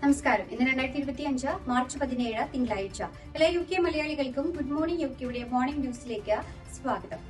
നമസ്കാരം. ഇന്ന് രണ്ടായിരത്തി ഇരുപത്തി അഞ്ച് മാർച്ച് പതിനേഴ് തിങ്കളാഴ്ച. എല്ലാ യു കെ മലയാളികൾക്കും ഗുഡ് മോർണിംഗ് യു കെയുടെ മോർണിംഗ് ന്യൂസിലേക്ക് സ്വാഗതം.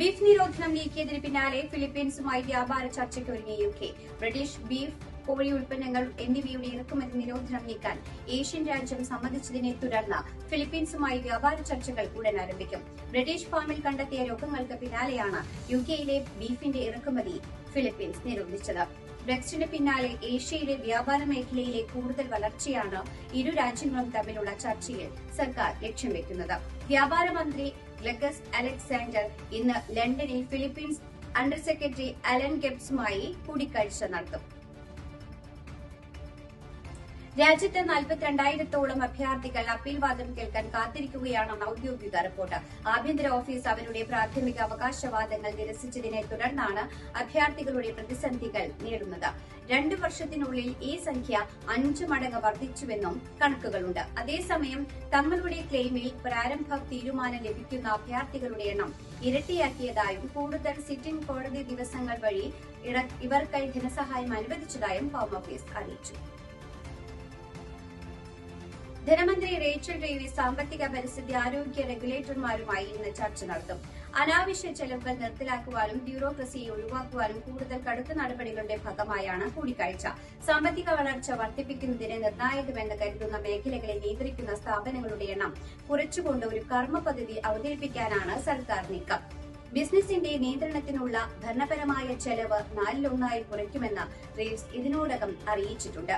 ബീഫ് നിരോധനം നീക്കിയതിന് പിന്നാലെ ഫിലിപ്പീൻസുമായി വ്യാപാര ചർച്ചയ്ക്ക് ഒരുങ്ങിയ യു കെ. ബ്രിട്ടീഷ് ബീഫ് കോഴി ഉൽപ്പന്നങ്ങൾ എന്നിവയുടെ ഇറക്കുമതി നിരോധനം നീക്കാൻ ഏഷ്യൻ രാജ്യം സമ്മതിച്ചതിനെ തുടർന്ന് ഫിലിപ്പീൻസുമായി വ്യാപാര ചർച്ചകൾ ഉടൻ ആരംഭിക്കും. ബ്രിട്ടീഷ് ഫാമിൽ കണ്ടെത്തിയ രോഗങ്ങൾക്ക് പിന്നാലെയാണ് യു കെയിലെ ബീഫിന്റെ ഇറക്കുമതി ഫിലിപ്പീൻസ് നിരോധിച്ചത്. ബ്രെക്സിന് പിന്നാലെ ഏഷ്യയിലെ വ്യാപാര മേഖലയിലെ കൂടുതൽ വളർച്ചയാണ് ഇരു രാജ്യങ്ങളും തമ്മിലുള്ള ചർച്ചയിൽ സർക്കാർ ലക്ഷ്യം വെക്കുന്നത്. വ്യാപാര മന്ത്രി ഗ്ലഗസ് അലക്സാണ്ടർ ഇന്ന് ലണ്ടനിൽ ഫിലിപ്പീൻസ് അണ്ടർ സെക്രട്ടറി അലൻ ഗെബ്സുമായി കൂടിക്കാഴ്ച നടത്തും. രാജ്യത്ത് നാൽപ്പത്തിരണ്ടായിരത്തോളം അഭ്യർത്ഥികൾ അപ്പീൽ വാദം കേൾക്കാൻ കാത്തിരിക്കുകയാണെന്ന് ഔദ്യോഗിക റിപ്പോർട്ട്. ആഭ്യന്തര ഓഫീസ് അവരുടെ പ്രാഥമിക അവകാശവാദങ്ങൾ നിരസിച്ചതിനെ തുടർന്നാണ് അഭ്യർത്ഥികളുടെ പ്രതിസന്ധികൾ നേടുന്നത് രണ്ടു വർഷത്തിനുള്ളിൽ ഈ സംഖ്യ അഞ്ചു മടങ്ങ് വർദ്ധിച്ചുവെന്നും കണക്കുകളുണ്ട്. അതേസമയം തങ്ങളുടെ ക്ലെയിമിൽ പ്രാരംഭ തീരുമാനം ലഭിക്കുന്ന അഭ്യർത്ഥികളുടെ എണ്ണം ഇരട്ടിയാക്കിയതായും കൂടുതൽ സിറ്റിംഗ് കോടതി ദിവസങ്ങൾ വഴി ഇവർക്കായി ധനസഹായം അനുവദിച്ചതായും ഹോം ഓഫീസ് അറിയിച്ചു. ധനമന്ത്രി റേച്ചൽ റേവി സാമ്പത്തിക പരിസ്ഥിതി ആരോഗ്യ റെഗുലേറ്റർമാരുമായി ഇന്ന് ചർച്ച നടത്തും. അനാവശ്യ ചെലവുകൾ നിർത്തലാക്കുവാനും ബ്യൂറോക്രസിയെ ഒഴിവാക്കുവാനും കൂടുതൽ കടുത്ത നടപടികളുടെ ഭാഗമായാണ് കൂടിക്കാഴ്ച. സാമ്പത്തിക വളർച്ച വർദ്ധിപ്പിക്കുന്നതിന് നിർണായകമെന്ന് കരുതുന്ന മേഖലകളെ നിയന്ത്രിക്കുന്ന സ്ഥാപനങ്ങളുടെ എണ്ണം കുറച്ചുകൊണ്ട് ഒരു കർമ്മ പദ്ധതി അവതരിപ്പിക്കാനാണ് സർക്കാർ നീക്കം. ബിസിനസിന്റെ നിയന്ത്രണത്തിനുള്ള ഭരണപരമായ ചെലവ് നാലിലൊന്നായി കുറയ്ക്കുമെന്ന് റീവ്സ് ഇതിനോടകം അറിയിച്ചിട്ടുണ്ട്.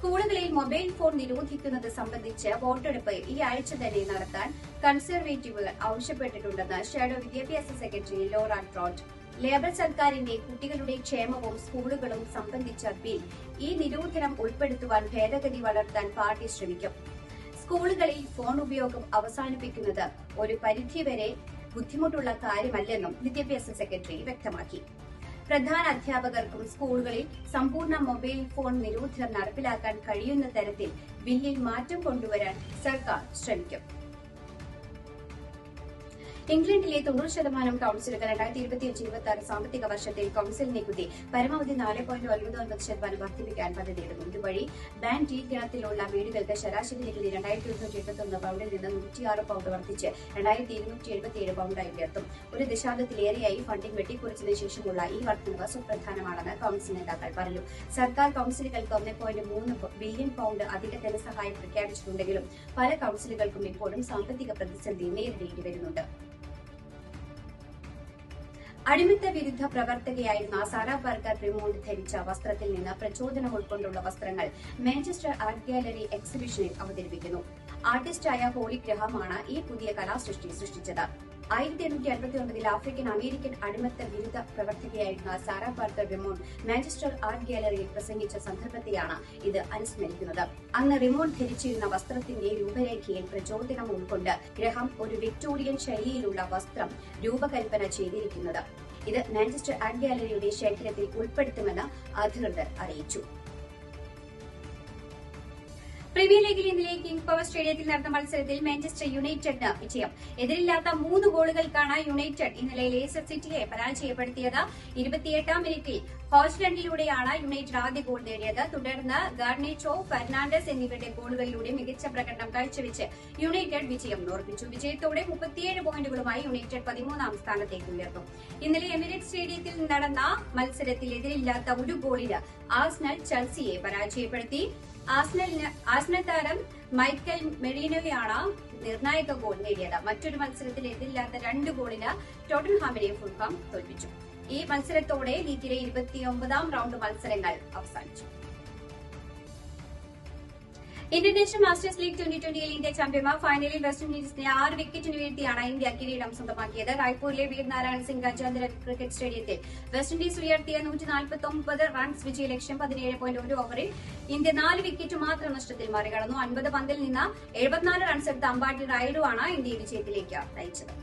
സ്കൂളുകളിൽ മൊബൈൽ ഫോൺ നിരോധിക്കുന്നത് സംബന്ധിച്ച് വോട്ടെടുപ്പ് ഈ ആഴ്ച തന്നെ നടത്താൻ കൺസർവേറ്റീവുകൾ ആവശ്യപ്പെട്ടിട്ടുണ്ടെന്ന് ഷാഡോ വിദ്യാഭ്യാസ സെക്രട്ടറി ലോറ ട്രോട്ട്. ലേബർ സർക്കാരിന്റെ കുട്ടികളുടെ ക്ഷേമവും സ്കൂളുകളും സംബന്ധിച്ച ബിൽ ഈ നിരോധനം ഉൾപ്പെടുത്തുവാൻ ഭേദഗതി വളർത്താൻ പാർട്ടി ശ്രമിക്കും. സ്കൂളുകളിൽ ഫോൺ ഉപയോഗം അവസാനിപ്പിക്കുന്നത് ഒരു പരിധിവരെ ബുദ്ധിമുട്ടുള്ള കാര്യമല്ലെന്നും വിദ്യാഭ്യാസ സെക്രട്ടറി വ്യക്തമാക്കി. പ്രധാന അധ്യാപകർക്കും സ്കൂളുകളിൽ സമ്പൂർണ മൊബൈൽ ഫോൺ നിരോധനം നടപ്പിലാക്കാൻ കഴിയുന്ന തരത്തിൽ ബില്ലിൽ മാറ്റം കൊണ്ടുവരാൻ സർക്കാർ ശ്രമിക്കും. ഇംഗ്ലണ്ടിലെ തൊണ്ണൂറ് ശതമാനം കൌൺസിലുകൾ രണ്ടായിരത്തി ഇരുപത്തിയഞ്ച് ഇരുപത്തി ആറ് സാമ്പത്തിക വർഷത്തിൽ കൌൺസിൽ നികുതി പരമാവധി നാല് പോയിന്റ് ഒൻപത് ഒൻപത് ശതമാനം വർദ്ധിപ്പിക്കാൻ പദ്ധതിയിടുന്നു ഇതുവഴി ബാൻ ഡി ഗണത്തിലുള്ള വീടുകൾക്ക് ശരാശരി നികുതി രണ്ടായിരത്തി ഒരുന്നൂറ്റി എഴുപത്തി ഒന്ന് പൗണ്ടിൽ നിന്ന് നൂറ്റിയാറ് പൗണ്ട് വർദ്ധിച്ച് രണ്ടായിരത്തി ഇരുന്നൂറ്റി എഴുപത്തിയേഴ് പൗണ്ടായി ഉയർത്തും. ഒരു ദശാബ്ദത്തിലേറെയായി ഫണ്ടിംഗ് വെട്ടിക്കുറിച്ചതിനു ശേഷമുള്ള ഈ വർദ്ധനവ് സുപ്രധാനമാണെന്ന് കൌൺസിൽ നേതാക്കൾ പറഞ്ഞു. സർക്കാർ കൌൺസിലുകൾക്ക് ഒന്ന് പോയിന്റ് മൂന്ന് ബില്യൺ പൗണ്ട് അധിക ധനസഹായം പ്രഖ്യാപിച്ചിട്ടുണ്ടെങ്കിലും പല കൌൺസിലുകൾക്കും ഇപ്പോഴും സാമ്പത്തിക പ്രതിസന്ധി നേരിടേണ്ടി വരുന്നുണ്ട്. അടിമത്ത വിരുദ്ധ പ്രവർത്തകയായിരുന്ന സാറ ബർഗർ റിമോണ്ട് ധരിച്ച വസ്ത്രത്തിൽ നിന്ന് പ്രചോദനം ഉൾക്കൊണ്ടുള്ള വസ്ത്രങ്ങൾ മാഞ്ചസ്റ്റർ ആർട്ട് ഗാലറി എക്സിബിഷനിൽ അവതരിപ്പിക്കുന്നു. ആർട്ടിസ്റ്റായ ഹോളി ഗ്രഹമാണ് ഈ പുതിയ കലാസൃഷ്ടി സൃഷ്ടിച്ചത്. ആയിരത്തി എണ്ണൂറ്റി അൻപത്തി ഒൻപതിൽ ആഫ്രിക്കൻ അമേരിക്കൻ അടിമത്ത വിരുദ്ധ പ്രവർത്തകയായിരുന്ന Sarah Parker Remond Manchester art ഗാലറിയിൽ പ്രസംഗിച്ച സന്ദർഭത്തെയാണ് ഇത് അനുസ്മരിക്കുന്നത്. അന്ന് റിമോൺ ധരിച്ചിരുന്ന വസ്ത്രത്തിന്റെ രൂപരേഖയിൽ പ്രചോദനം ഉൾക്കൊണ്ട് ഗ്രഹം ഒരു വിക്ടോറിയൻ ശൈലിയിലുള്ള വസ്ത്രം രൂപകൽപ്പന ചെയ്തിരിക്കുന്നത്. ഇത് മാഞ്ചസ്റ്റർ ആർട്ട് ഗാലറിയുടെ ശേഖരത്തിൽ ഉൾപ്പെടുത്തുമെന്ന് അധികൃതർ അറിയിച്ചു. പ്രീമിയർ ലീഗിൽ ഇന്നലെ കിങ് പവർ സ്റ്റേഡിയത്തിൽ നടന്ന മത്സരത്തിൽ മാഞ്ചസ്റ്റർ യുണൈറ്റഡിന് വിജയം. എതിരില്ലാത്ത മൂന്ന് ഗോളുകൾക്കാണ് യുണൈറ്റഡ് ഇന്നലെ ലേസർ സിറ്റിയെ പരാജയപ്പെടുത്തിയത്. ഇരുപത്തിയെട്ടാം മിനിറ്റിൽ ഹോസ്ലൻഡിലൂടെയാണ് യുണൈറ്റഡ് ആദ്യ ഗോൾ നേടിയത്. തുടർന്ന് ഗാർണേച്ചോ ഫെർണാണ്ടസ് എന്നിവരുടെ ഗോളുകളിലൂടെ മികച്ച പ്രകടനം കാഴ്ചവെച്ച് യുണൈറ്റഡ് വിജയം ഉറപ്പിച്ചു. വിജയത്തോടെ മുപ്പത്തിയേഴ് പോയിന്റുകളുമായി യുണൈറ്റഡ് പതിമൂന്നാം സ്ഥാനത്തേക്ക് ഉയർന്നു. ഇന്നലെ എമിറേറ്റ് സ്റ്റേഡിയത്തിൽ നടന്ന മത്സരത്തിൽ എതിരില്ലാത്ത ഒരു ഗോളിന് ആസ്നൽ ചെൽസിയെ പരാജയപ്പെടുത്തി. ആസ്നൽ താരം മൈക്കൽ മെറീനോയാണ് നിർണായക ഗോൾ നേടിയത്. മറ്റൊരു മത്സരത്തിൽ എതിരില്ലാത്ത രണ്ട് ഗോളിന് ടോട്ടൻഹാമിനെ ഫുൾഫാം തോൽപ്പിച്ചു. ഈ മത്സരത്തോടെ ലീഗിലെ ഇരുപത്തിയൊമ്പതാം റൗണ്ട് മത്സരങ്ങൾ അവസാനിച്ചു. ഇന്റർനാഷണൽ മാസ്റ്റേഴ്സ് ലീഗ് ട്വന്റി ട്വന്റിയിൽ ഇന്ത്യ ചാമ്പ്യന്മാർ ഫൈനലിൽ വെസ്റ്റ് ഇൻഡീസിനെ ആറ് വിക്കറ്റിന് വീഴ്ത്തിയാണ് ഇന്ത്യ കിരീടം സ്വന്തമാക്കിയത്. റായ്പൂരിലെ വീർ നാരായൺ സിംഗ് രാജ്യാന്തര ക്രിക്കറ്റ് സ്റ്റേഡിയത്തിൽ വെസ്റ്റ് ഇൻഡീസ് ഉയർത്തിയ നൂറ്റി റൺസ് വിജയ ലക്ഷ്യം പതിനേഴ് പോയിന്റ് ഒരു ഓവറിൽ ഇന്ത്യ നാല് വിക്കറ്റ് മാത്രം നഷ്ടത്തിൽ മറികടന്നു. അൻപത് പന്തിൽ നിന്ന് എഴുപത്തിനാല് റൺസ് എടുത്ത അമ്പാട്ടി റായിഡുവാണ് ആണ് ഇന്ത്യയെ വിജയത്തിലേക്ക് നയിച്ചത്.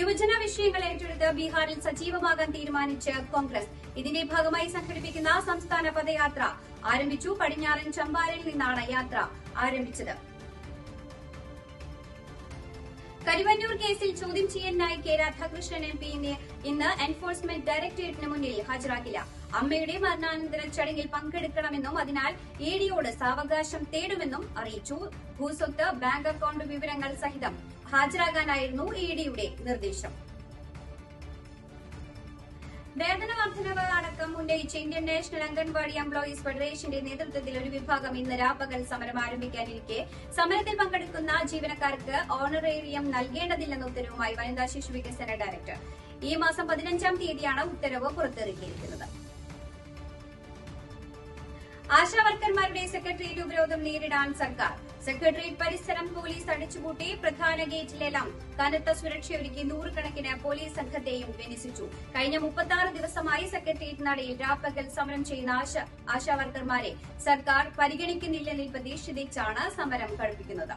യുവജന വിഷയങ്ങൾ ഏറ്റെടുത്ത് ബീഹാറിൽ സജീവമാകാൻ തീരുമാനിച്ച് കോൺഗ്രസ്. ഇതിന്റെ ഭാഗമായി സംഘടിപ്പിക്കുന്ന സംസ്ഥാന പദയാത്ര ആരംഭിച്ചു പടിഞ്ഞാറൻ ചമ്പാരനിൽ നിന്നാണ് യാത്ര ആരംഭിച്ചത്. കരുവന്നൂർ കേസിൽ ചോദ്യം ചെയ്യാനായി കെ രാധാകൃഷ്ണൻ എം പി ഇന്ന് എൻഫോഴ്സ്മെന്റ് ഡയറക്ടറേറ്റിന് മുന്നിൽ ഹാജരാക്കില്ല. അമ്മയുടെ മരണാനന്തര ചടങ്ങിൽ പങ്കെടുക്കണമെന്നും അതിനാൽ ഇ ഡിയോട് സാവകാശം തേടുമെന്നും അറിയിച്ചു. ഭൂസ്വത്ത് ബാങ്ക് അക്കൌണ്ട് വിവരങ്ങൾ സഹിതം ഹാജരാകാനായിരുന്നു ഇ ഡിയുടെ നിർദ്ദേശം. വേതന വർധനവ് അടക്കം ഉന്നയിച്ച് ഇന്ത്യൻ നാഷണൽ അംഗൻവാടി എംപ്ലോയീസ് ഫെഡറേഷന്റെ നേതൃത്വത്തിൽ ഒരു വിഭാഗം ഇന്ന് രാപ്പകൽ സമരം ആരംഭിക്കാനിരിക്കെ. സമരത്തിൽ പങ്കെടുക്കുന്ന ജീവനക്കാർക്ക് ഓണറേറിയം നൽകേണ്ടതില്ലെന്ന ഉത്തരവുമായി വനിതാ ശിശു വികസന ഡയറക്ടർ. ഈ മാസം പതിനഞ്ചാം തീയതിയാണ് ഉത്തരവ് പുറത്തിറക്കിയിരിക്കുന്നത്. ആശാ വർക്കർമാരുടെ സെക്രട്ടേറിയറ്റ് ഉപരോധം നേരിടാൻ സർക്കാർ. സെക്രട്ടേറിയറ്റ് പരിസരം പോലീസ് അടിച്ചുപൂട്ടി. പ്രധാന ഗേറ്റിലെല്ലാം കനത്ത സുരക്ഷയൊരുക്കി നൂറുകണക്കിന് പോലീസ് സംഘത്തെയും വിന്യസിച്ചു. കഴിഞ്ഞ മുപ്പത്തി ദിവസമായി സെക്രട്ടേറിയറ്റ് നടയിൽ രാപ്പകൽ സമരം ചെയ്യുന്ന ആശാവർക്കർമാരെ ആശാ വർക്കർമാരെ സർക്കാർ പരിഗണിക്കുന്നില്ലെന്നിൽ പ്രതീക്ഷിച്ചാണ് സമരം കടുപ്പിക്കുന്നത്.